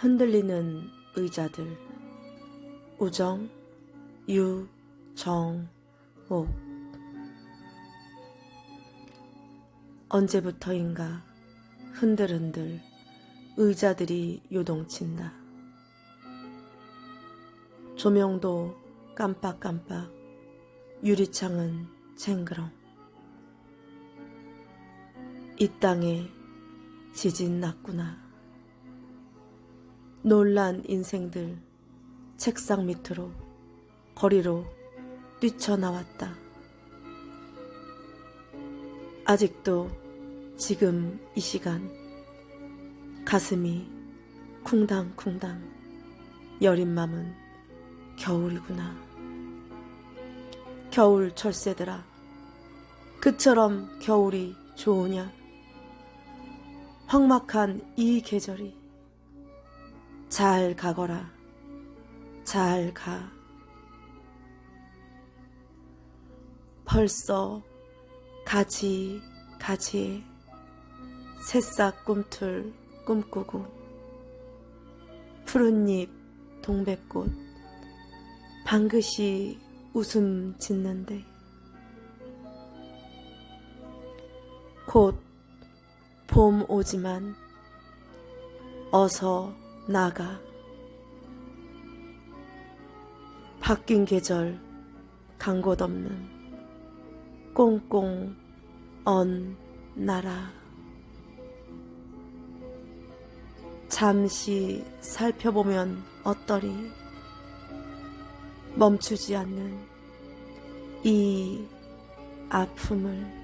흔들리는 의자들 우정 유정옥 언제부터인가 흔들흔들 의자들이 요동친다. 조명도 깜빡깜빡 유리창은 쟁그렁 이 땅에 지진 났구나. 놀란 인생들 책상 밑으로 거리로 뛰쳐나왔다. 아직도 지금 이 시간 가슴이 쿵당쿵당 여린 맘은 겨울이구나. 겨울 철새들아 그처럼 겨울이 좋으냐? 황막한 이 계절이 잘 가거라. 잘 가. 벌써 가지 가지에 새싹 꿈틀 꿈꾸고 푸른 잎 동백꽃 방긋이 웃음 짓는데 곧 봄 오지만 어서 나가. 바뀐 계절 간 곳 없는 꽁꽁 언 나라. 잠시 살펴보면 어떠리? 멈추지 않는 이 아픔을